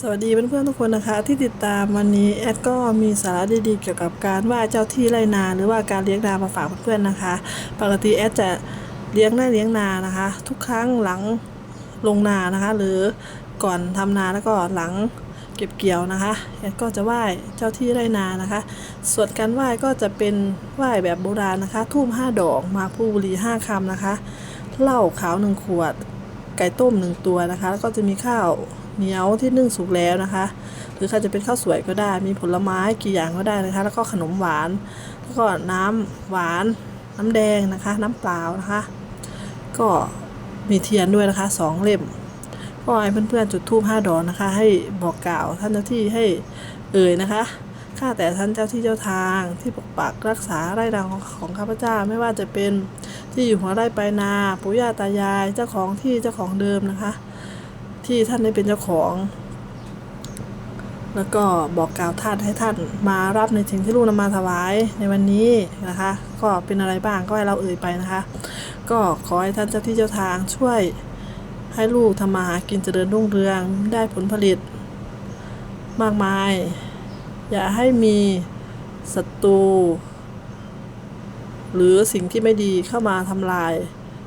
สวัสดีเพื่อนๆทุกคนนะคะ ที่ติดตามวันนี้แอดก็มีสาระดีๆเกี่ยวกับการไหว้เจ้าที่ไรนา หรือว่าการเลี้ยงนามาฝากเพื่อนๆนะคะ ปกติแอดจะเลี้ยงไร่เลี้ยงนานะคะ ทุกครั้งหลังลงนานะคะ หรือก่อนทำนาแล้วก็หลังเก็บเกี่ยวนะคะแอดก็จะไหว้เจ้าที่ไรนานะคะ ส่วนการไหว้ก็จะเป็นไหว้แบบโบราณนะคะทูบห้าดอกมากพลูบุรีห้าคำนะคะเหล้าขาวหนึ่งขวด ไก่ต้มหนึ่งตัวนะคะ แล้วก็จะมีข้าว เหนียวที่นึ่งสุกแล้วนะคะ หรือใครจะเป็นข้าวสวยก็ได้ มีผลไม้กี่อย่างก็ได้นะคะ แล้วก็ขนมหวาน แล้วก็น้ำหวาน น้ำแดงนะคะ น้ำเปล่านะคะ ก็มีเทียนด้วยนะคะสองเล่มก็ให้เพื่อนๆจุดธูปห้าดอกนะคะ ให้บอกกล่าวท่านเจ้าที่ให้เอ่ยนะคะข้าแต่ท่านเจ้าที่เจ้าทางที่ปกปักรักษาไร่นาของของข้าพเจ้าไม่ว่าจะเป็นที่อยู่หัวไร่ปลายนาปู่ย่าตายายเจ้าของที่เจ้าของเดิมนะคะ ที่ท่านได้เป็นเจ้าของ แล้วก็บอกกล่าวท่านให้ท่านมารับในสิ่งที่ลูกนำมาถวายในวันนี้นะคะ ก็เป็นอะไรบ้างก็ให้เราเอ่ยไปนะคะ ก็ขอให้ท่านเจ้าที่เจ้าทางช่วยให้ลูกทำมาหากินเจริญรุ่งเรืองได้ผลผลิต มากมาย อย่าให้มีศัตรูหรือสิ่งที่ไม่ดีเข้ามาทำลาย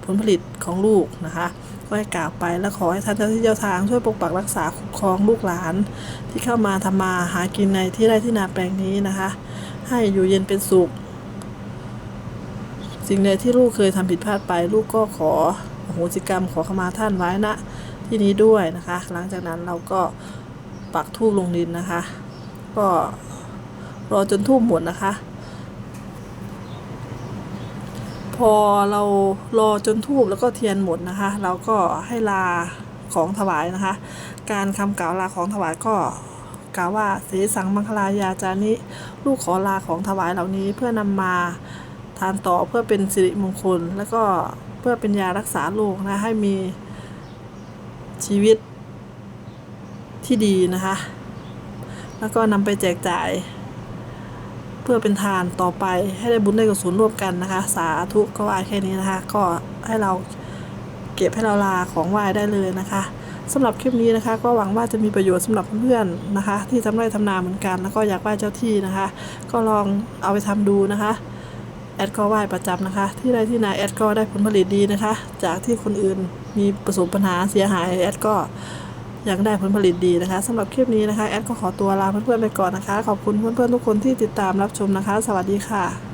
ผลผลิตของลูกนะคะ ก็ให้กล่าวไปแล้วขอให้ท่านเจ้าที่เจ้าทางช่วยปกปักรักษาคุ้มครองลูกหลาน ที่เข้ามาทำมาหากินในที่ไร่ที่นาแปลงนี้นะคะ ให้อยู่เย็นเป็นสุข สิ่งใดที่ลูกเคยทำผิดพลาดไป ลูกก็ขอโหสิกรรมขอขมาท่านไว้ณที่นี้ด้วยนะคะ หลังจากนั้นเราก็ปักทูบลงดินนะคะ ก็รอจนทูบหมดนะคะ พอเรารอจนทูบแล้วก็เทียนหมดนะคะ เราก็ให้ลาของถวายนะคะ การคำกล่าวลาของถวายก็กล่าวว่าเสสังมังคลายาจานิลูกขอลาของถวายเหล่านี้เพื่อนำมาทานต่อเพื่อเป็นสิริมงคล แล้วก็เพื่อเป็นยารักษาโรคนะให้มีชีวิตที่ดีนะคะ แล้วก็นำไปแจกจ่าย พื่อเป็นทานต่อไปให้ได้บุญได้กุศลร่วมกันนะคะ สาธุก็ไหว้แค่นี้นะคะ ก็ให้เราเก็บให้เราลาของไหว้ได้เลยนะคะสำหรับคลิปนี้นะคะ ก็หวังว่าจะมีประโยชน์สำหรับเพื่อนนะคะ ที่ทำไร่ทำนาเหมือนกัน แล้วก็อยากไหว้เจ้าที่นะคะ ก็ลองเอาไปทำดูนะคะแอดก็ไหว้ประจำนะคะ ที่ใดที่นาแอดก็ได้ผลผลิตดีนะคะ จากที่คนอื่นมีประสบปัญหาเสียหายแอดก็ อยากได้ผลผลิตดีนะคะสำหรับคลิปนี้นะคะแอดก็ขอตัวลาเพื่อนๆไปก่อนนะคะ ขอบคุณเพื่อนๆทุกคนที่ติดตามรับชมนะคะ สวัสดีค่ะ